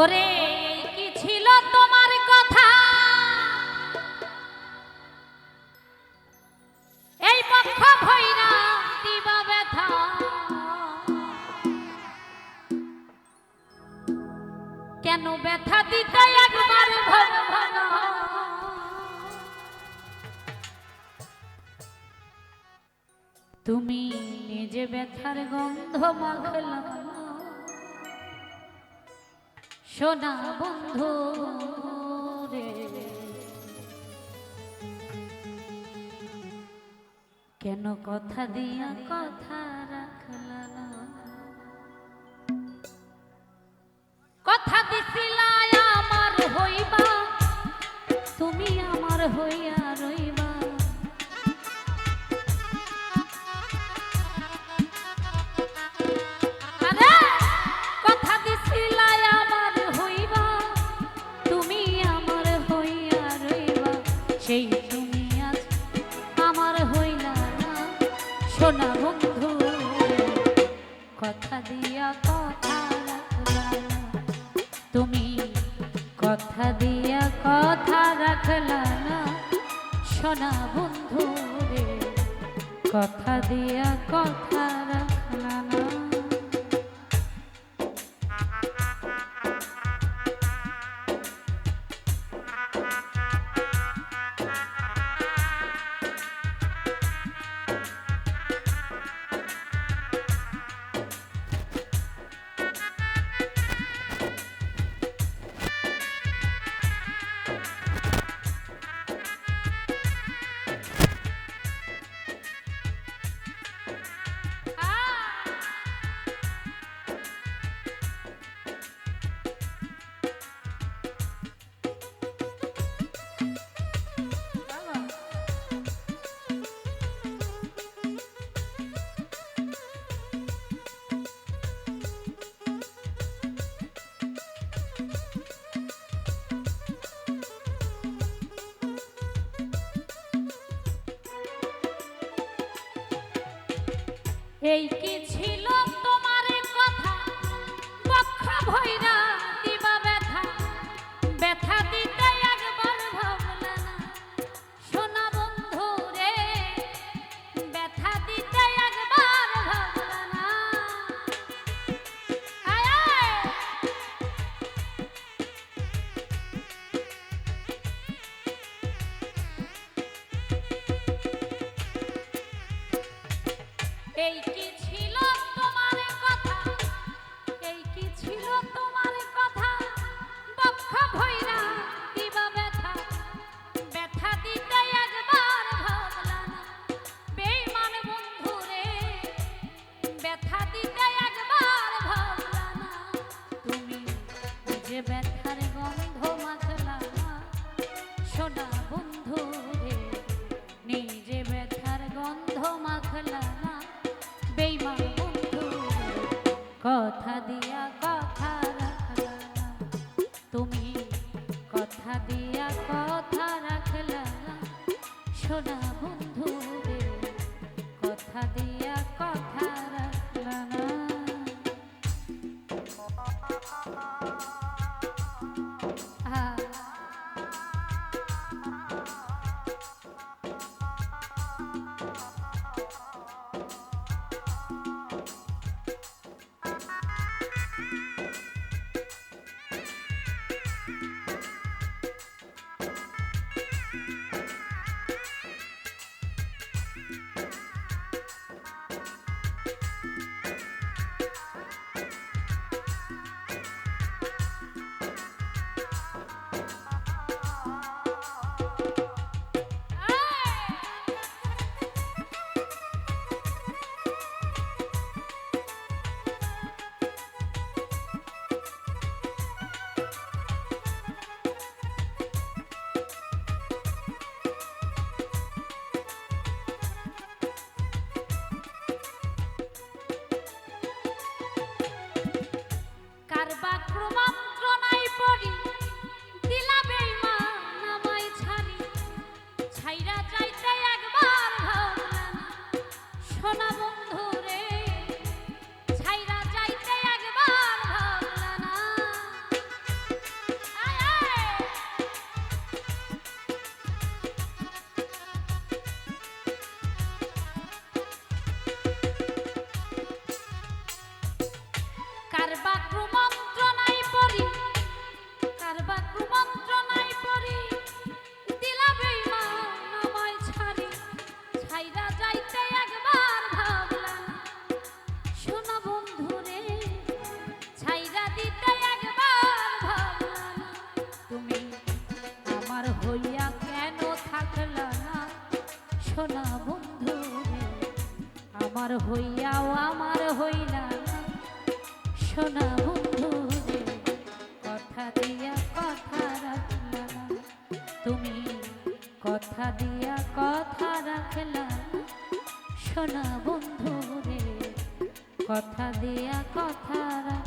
ওরে, কি ছিল তোমার কথা? এই পক্ষ ভৈরা দিবা ব্যথা। কেন ব্যথা দিতে একবার ভগ ভগ তুমি নিজে ব্যথার গন্ধ মাখলা। সোনা বন্ধু রে। কেন কথা দিয়া কথা রাখল কথা দিছিলা আমার হইবা, তুমি আমার হইয়া বন্ধু কথা দিয়া কথা তুমি কথা দিয়া কথা রাখলা না। সোনা বন্ধু রে কথা দিয়া কথা রাখলা এই কি ছিল এই ছিল তোমার কথা? ছিল তোমার কথা? ভৈরা ব্যথা। ব্যথা দিতে না বন্ধু রে ব্যথা দিতে কথা তুমি কথা দিয়া কথা রাখলা। না সোনা হইয়াও আমার হইলা শোনা বন্ধু কথা দিয়া কথা রাখলা তুমি কথা দিয়া কথা রাখলা শোনা বন্ধু রে, কথা দিয়া কথা রাখলা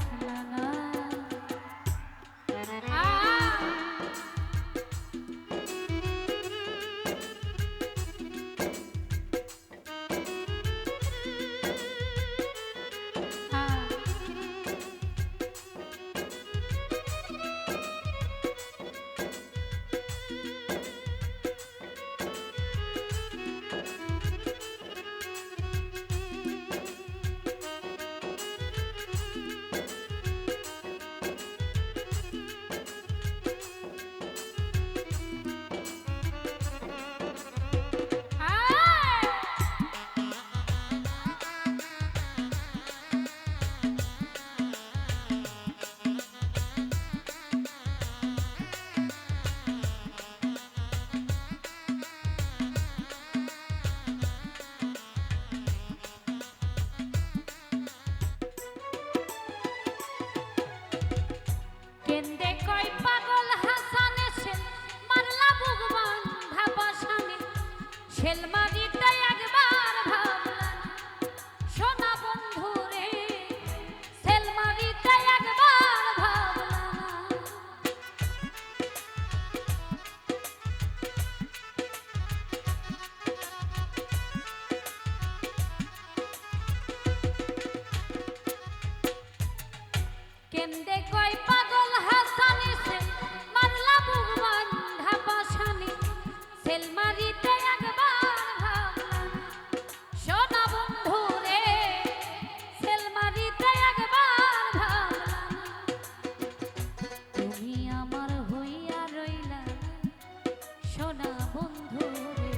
সোনা বন্ধু রে।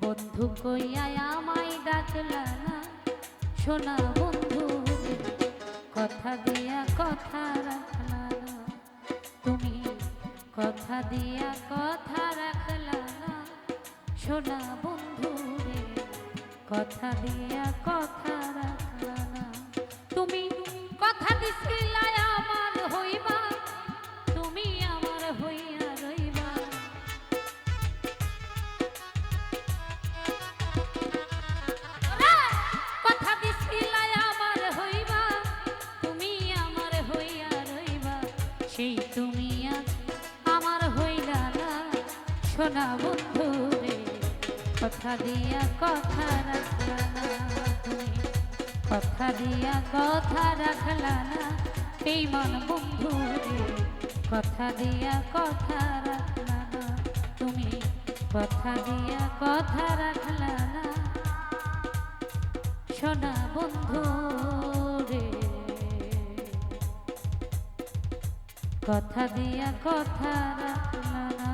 বন্ধু কইয়া আমায় ডাকলা না। সোনা বন্ধু রে, কথা দিয়া কথা রাখলা না। তুমি কথা দিয়া কথা রাখলা না। সোনা বন্ধু রে, কথা দিয়া কথা রাখলা না। তুমি কথা দিছিলা কথা দিয়া কথা রাখলা না তুমি কথা দিয়া কথা রাখলা না বেইমান বন্ধু কথা দিয়া কথা রাখলা না তুমি কথা দিয়া কথা রাখলা না সোনা বন্ধু রে, কথা দিয়া কথা রাখলা না